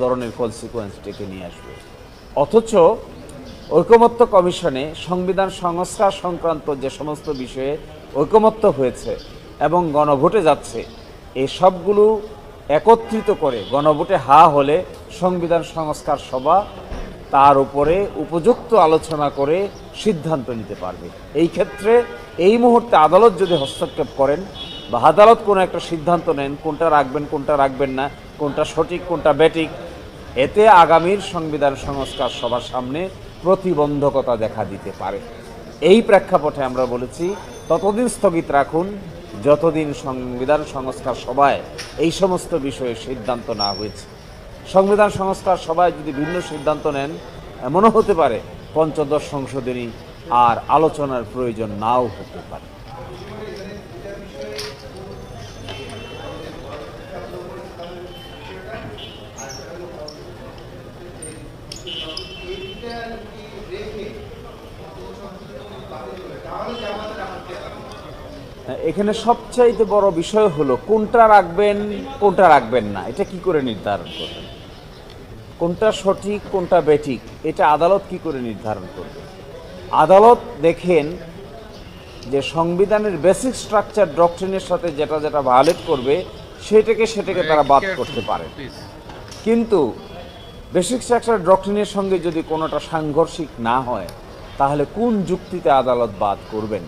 ধরনের কনসিকুয়েন্স ডেকে নিয়ে আসবে। অথচ ঐকমত্য কমিশনে সংবিধান সংস্কার সংক্রান্ত যে সমস্ত বিষয়ে ঐকমত্য হয়েছে এবং গণভোটে যাচ্ছে এই সবগুলো একত্রিত করে গণভোটে হা হলে সংবিধান সংস্কার সভা তার উপরে উপযুক্ত আলোচনা করে সিদ্ধান্ত নিতে পারবে। এই ক্ষেত্রে এই মুহূর্তে আদালত যদি হস্তক্ষেপ করেন বা আদালত কোনো একটা সিদ্ধান্ত নেন, কোনটা রাখবেন কোনটা রাখবেন না, কোনটা সঠিক, কোনটা ব্যাটিক এতে আগামীর সংবিধান সংস্কার সবার সামনে প্রতিবন্ধকতা দেখা দিতে পারে। এই প্রেক্ষাপটে আমরা বলেছি, ততদিন স্থগিত রাখুন, যতদিন সংবিধান সংস্কার সভায় এই সমস্ত বিষয়ে সিদ্ধান্ত না হয়েছে। সংবিধান সংস্কার সভায় যদি ভিন্ন সিদ্ধান্ত নেন, এমনও হতে পারে, পঞ্চদশ সংশোধনী আর আলোচনার প্রয়োজন নাও হতে পারে। এখানে সবচাইতে বড় বিষয় হলো কোনটা রাখবেন কোনটা রাখবেন না। এটা কি করে নির্ধারণ করবেন? কোনটা সঠিক কোনটা বেঠিক এটা আদালত কি করে নির্ধারণ করবে? আদালত দেখেন যে সংবিধানের বেসিক স্ট্রাকচার ডক্ট্রিনের সাথে যেটা যেটা ভায়োলেট করবে সেটাকে সেটাকে তারা বাদ করতে পারে। কিন্তু বেসিক স্ট্রাকচার ডক্ট্রিনের সঙ্গে যদি কোনোটা সাংঘর্ষিক না হয়, তাহলে কোন যুক্তিতে আদালত বাদ করবেন?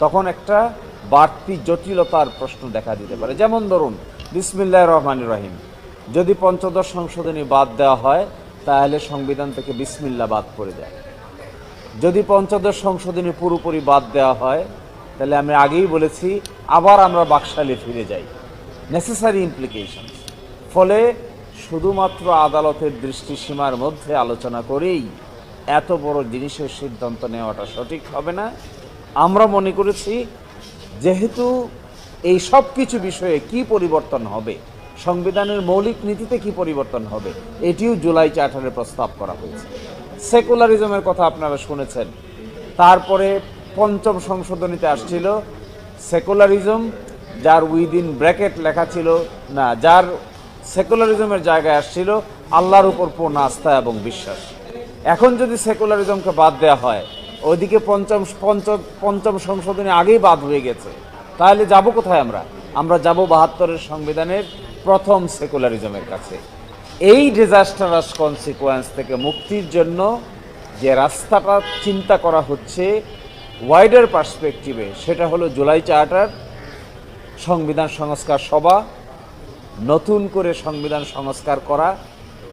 তখন একটা বাড়তি জটিলতার প্রশ্ন দেখা দিতে পারে। যেমন ধরুন বিসমিল্লাহ রহমান রহিম, যদি পঞ্চদশ সংশোধনী বাদ দেওয়া হয়, তাহলে সংবিধান থেকে বিসমিল্লা বাদ করে যায়। যদি পঞ্চদশ সংশোধনী পুরোপুরি বাদ দেওয়া হয়, তাহলে আমি আগেই বলেছি, আবার আমরা বাকশালে ফিরে যাই। নেসেসারি ইমপ্লিকেশন ফলে শুধুমাত্র আদালতের দৃষ্টিসীমার মধ্যে আলোচনা করেই এত বড় জিনিসের সিদ্ধান্ত নেওয়াটা সঠিক হবে না। আমরা মনে করেছি, যেহেতু এই সব কিছু বিষয়ে কি পরিবর্তন হবে, সংবিধানের মৌলিক নীতিতে কি পরিবর্তন হবে, এটিও জুলাই চার্টারে প্রস্তাব করা হয়েছে। সেকুলারিজমের কথা আপনারা শুনেছেন। তারপরে পঞ্চম সংশোধনীতে আসছিল সেকুলারিজম, যার উইদিন ব্র্যাকেট লেখা ছিল, না, যার সেকুলারিজমের জায়গায় আসছিল আল্লাহর উপর পূর্ণ আস্থা এবং বিশ্বাস। এখন যদি সেকুলারিজমকে বাদ দেওয়া হয়, ওইদিকে পঞ্চম পঞ্চম পঞ্চম সংশোধনী আগেই বাদ হয়ে গেছে। তাহলে যাব কোথায় আমরা? আমরা যাব বাহাত্তরের সংবিধানের প্রথম সেকুলারিজমের কাছে। এই ডিজাস্টারাস কনসিকোয়েন্স থেকে মুক্তির জন্য যে রাস্তাটা চিন্তা করা হচ্ছে ওয়াইডার পার্সপেক্টিভে সেটা হলো জুলাই চার্টার, সংবিধান সংস্কার সভা নতুন করে সংবিধান সংস্কার করা